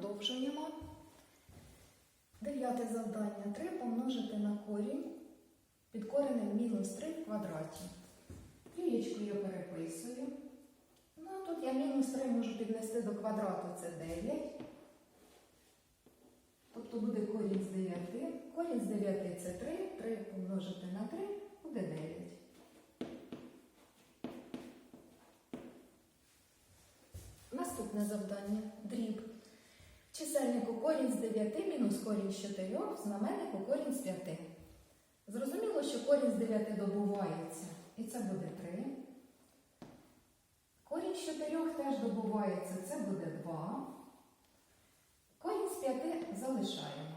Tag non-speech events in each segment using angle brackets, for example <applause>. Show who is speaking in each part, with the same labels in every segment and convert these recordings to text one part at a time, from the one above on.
Speaker 1: Продовжуємо. Дев'яте завдання. 3 помножити на корінь під коренем мінус 3 в квадраті. Трієчку я переписую. Ну, а тут я мінус 3 можу піднести до квадрату, це 9. Тобто буде корінь з 9. Корінь з 9 це 3. 3 помножити на 3 буде 9. Наступне завдання. Дріб. В чисельнику корінь з 9 мінус корінь з 4, в знаменнику корінь з 5. Зрозуміло, що корінь з 9 добувається, і це буде 3. Корінь з 4 теж добувається, це буде 2. Корінь з 5 залишаємо.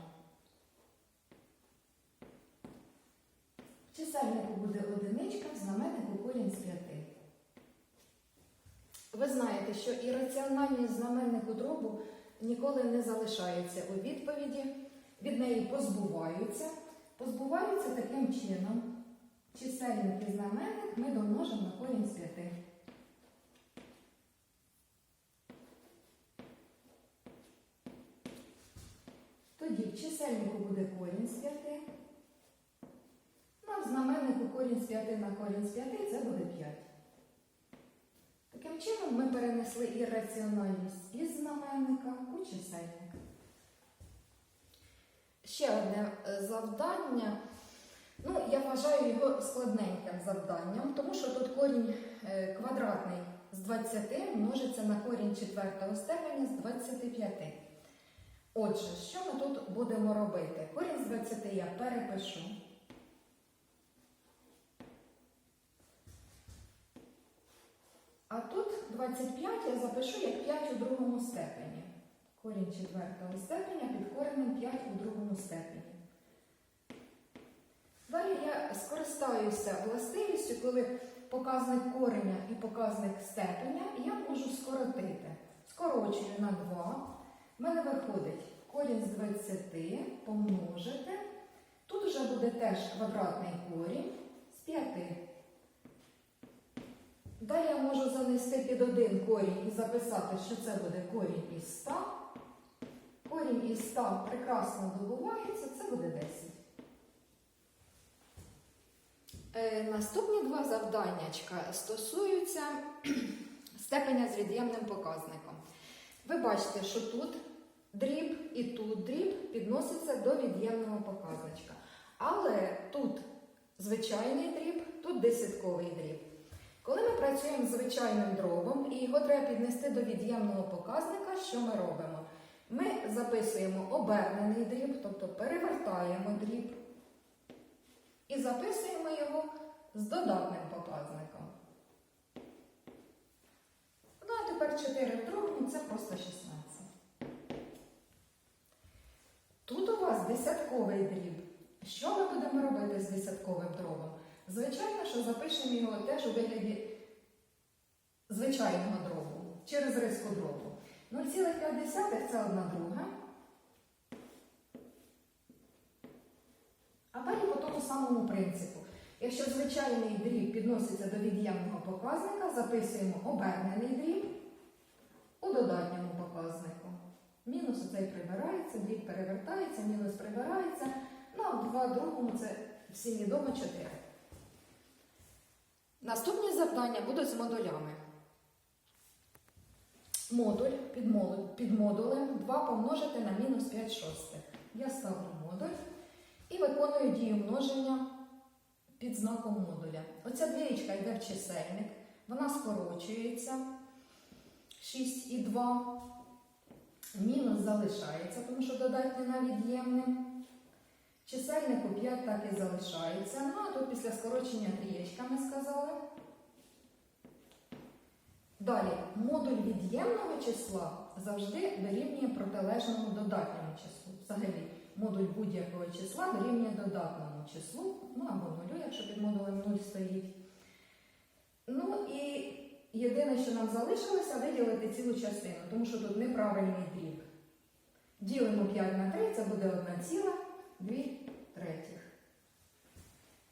Speaker 1: В чисельнику буде одиничка, знаменнику корінь з 5. Ви знаєте, що ірраціональність знаменнику дробу ніколи не залишається у відповіді, від неї позбуваються. Позбуваються таким чином. Чисельник і знаменник ми домножимо на корінь з 5. Тоді в чисельнику буде корінь з 5. Ну, знаменнику корінь з 5 на корінь з 5 це буде 5. Ми перенесли ірраціональність із знаменника у чисельник. Ще одне е, завдання. Ну, я вважаю його складненьким завданням, тому що тут корінь е, квадратний з 20 множиться на корінь четвертого степеня з 25. Отже, що ми тут будемо робити? Корінь з 20 я перепишу. А тут 25 я запишу як 5 у другому степені. Корінь четвертого степеня під коренем 5 у другому степені. Далі я скористаюся властивістю, коли показник кореня і показник степеня я можу скоротити. Скорочую на 2. У мене виходить корінь з 20 помножити. Тут вже буде теж квадратний корінь з 5. Далі я можу занести під один корінь і записати, що це буде корінь із 100. Корінь із 100 прекрасно добувається, це буде 10. Е, наступні два завданнячка стосуються <clears throat> степеня з від'ємним показником. Ви бачите, що тут дріб і тут дріб підноситься до від'ємного показничка. Але тут звичайний дріб, тут десятковий дріб. Коли ми працюємо з звичайним дробом і його треба піднести до від'ємного показника, що ми робимо? Ми записуємо обернений дріб, тобто перевертаємо дріб і записуємо його з додатним показником. Ну, а тепер 4 в другому це просто 16. Тут у вас десятковий дріб. Що ми будемо робити з десятковим дробом? Звичайно, що запишемо його теж у вигляді звичайного дробу через риску дробу. 0,5 це одна друга. А далі по тому самому принципу. Якщо звичайний дріб підноситься до від'ємного показника, записуємо обернений дріб у додатньому показнику. Мінус оцей прибирається, дріб перевертається, мінус прибирається. Ну, а в два другому це всім відомо 4. Наступні завдання будуть з модулями. Модуль під, модулем 2 помножити на мінус 5 шостих. Я ставлю модуль і виконую дію множення під знаком модуля. Оця двієчка йде в чисельник, вона скорочується 6 і 2. Мінус залишається, тому що додатні на від'ємним. Чисельнику 5 так і залишається. Ну, а тут після скорочення трієчка сказали. Далі, модуль від'ємного числа завжди дорівнює протилежному додатньому числу. Взагалі, модуль будь-якого числа дорівнює додатному числу, ну або нулю, якщо під модулем 0 стоїть. Ну і єдине, що нам залишилося, виділити цілу частину, тому що тут неправильний дріб. Ділимо 5 на 3, це буде 1 ціла. 2 третіх.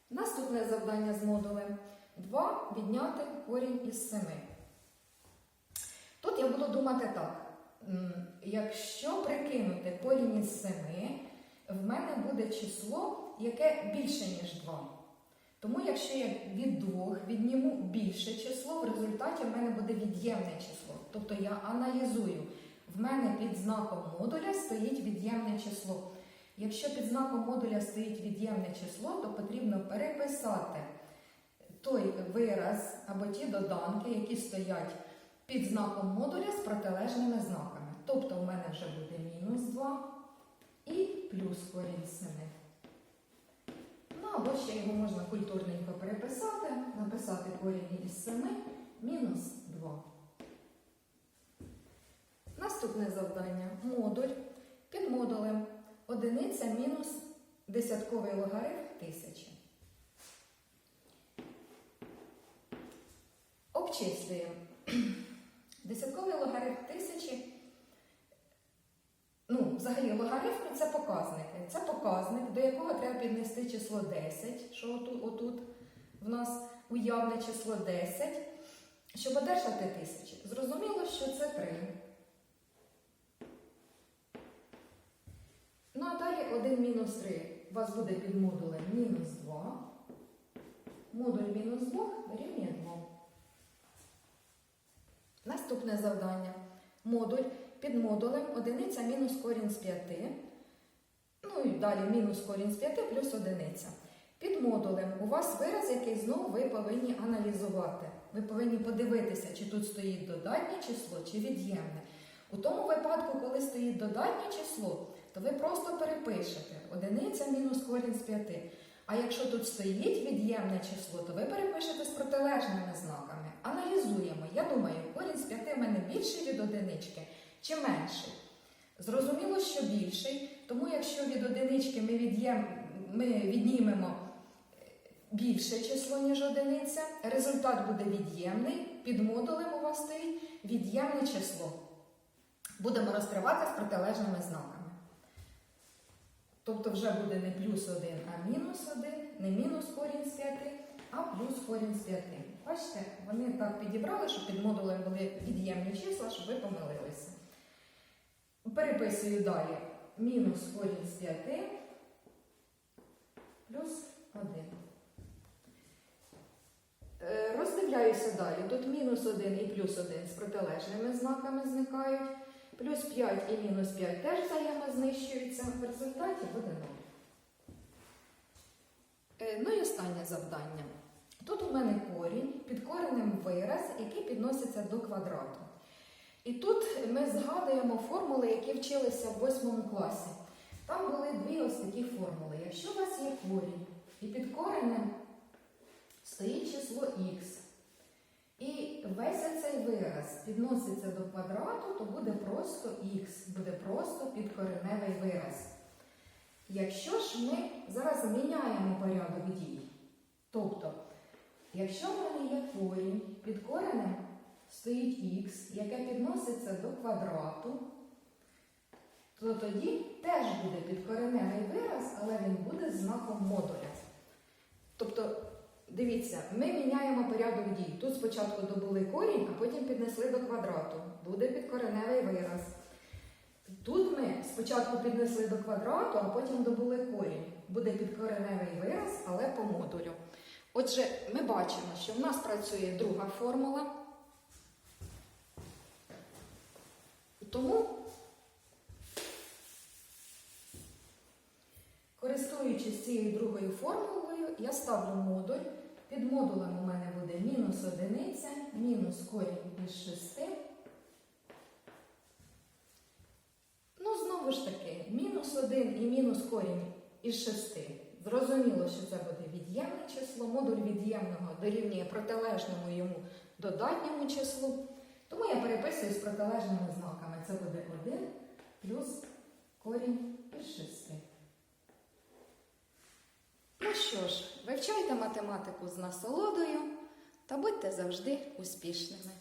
Speaker 1: Наступне завдання з модулем 2 відняти корінь із 7. Тут я буду думати так. Якщо прикинути корінь із 7, в мене буде число, яке більше, ніж 2. Тому якщо я від 2 відніму більше число, в результаті в мене буде від'ємне число. Тобто я аналізую. В мене під знаком модуля стоїть від'ємне число. Якщо під знаком модуля стоїть від'ємне число, то потрібно переписати той вираз або ті доданки, які стоять під знаком модуля з протилежними знаками. Тобто в мене вже буде мінус 2 і плюс корінь 7. Ну або ще його можна культурненько переписати, написати корінь із 7 мінус 2. Наступне завдання. Модуль під модулем одиниця мінус десятковий логарифм тисячі. Обчислюємо. <clears throat> Десятковий логарифм тисячі. Ну, взагалі, логарифми це показники. Це показник, до якого треба піднести число 10, що отут, отут в нас уявне число 10, щоб одержати тисячі. Зрозуміло, що це 3. Ну а далі 1 мінус 3 у вас буде під модулем мінус 2. Модуль мінус 2 дорівнює 2. Наступне завдання. Модуль під модулем одиниця мінус корінь з 5. Ну і далі мінус корінь з 5 плюс одиниця. Під модулем у вас вираз, який знову ви повинні аналізувати. Ви повинні подивитися, чи тут стоїть додатнє число, чи від'ємне. У тому випадку, коли стоїть додатнє число, то ви просто перепишете одиниця мінус корінь з 5. А якщо тут стоїть від'ємне число, то ви перепишете з протилежними знаками. Аналізуємо. Я думаю, корінь з 5 в мене більший від одинички чи менший. Зрозуміло, що більший, тому якщо від одинички ми, від'єм... ми віднімемо більше число, ніж одиниця, результат буде від'ємний. Під модулем у вас стоїть від'ємне число. Будемо розкривати з протилежними знаками. Тобто вже буде не плюс 1, а мінус 1, не мінус корінь з 5, а плюс корінь з 5. Бачите, вони так підібрали, щоб під модулем були від'ємні числа, щоб ви помилилися. Переписую далі. Мінус корінь з 5 плюс 1. Е, Роздивляюся далі. Тут мінус 1 і плюс 1 з протилежними знаками зникають. Плюс 5 і мінус 5 теж взаємознищуються. В результаті буде 0. Е, Ну і останнє завдання. Тут у мене корінь, під коренем вираз, який підноситься до квадрату. І тут ми згадуємо формули, які вчилися в 8 класі. Там були дві ось такі формули. Якщо у вас є корінь, і під коренем стоїть число х, і весь цей вираз підноситься до квадрату, то буде просто х, буде просто підкореневий вираз. Якщо ж ми зараз міняємо порядок дій, тобто, якщо в мене є корінь, під коренем стоїть х, яке підноситься до квадрату, то тоді теж буде підкореневий вираз, але він буде знаком модуля. Тобто, дивіться, ми міняємо порядок дій. Тут спочатку добули корінь, а потім піднесли до квадрату. Буде підкореневий вираз. Тут ми спочатку піднесли до квадрату, а потім добули корінь. Буде підкореневий вираз, але по модулю. Отже, ми бачимо, що в нас працює друга формула. Тому, користуючись цією другою формулою, я ставлю модуль. Під модулем у мене буде мінус одиниця, мінус корінь із 6. Ну, знову ж таки, мінус 1 і мінус корінь із 6. Зрозуміло, що це буде від'ємне число. Модуль від'ємного дорівнює протилежному йому додатньому числу. Тому я переписую з протилежними знаками. Це буде 1 плюс корінь із 6. Ну що ж, вивчайте математику з насолодою та будьте завжди успішними.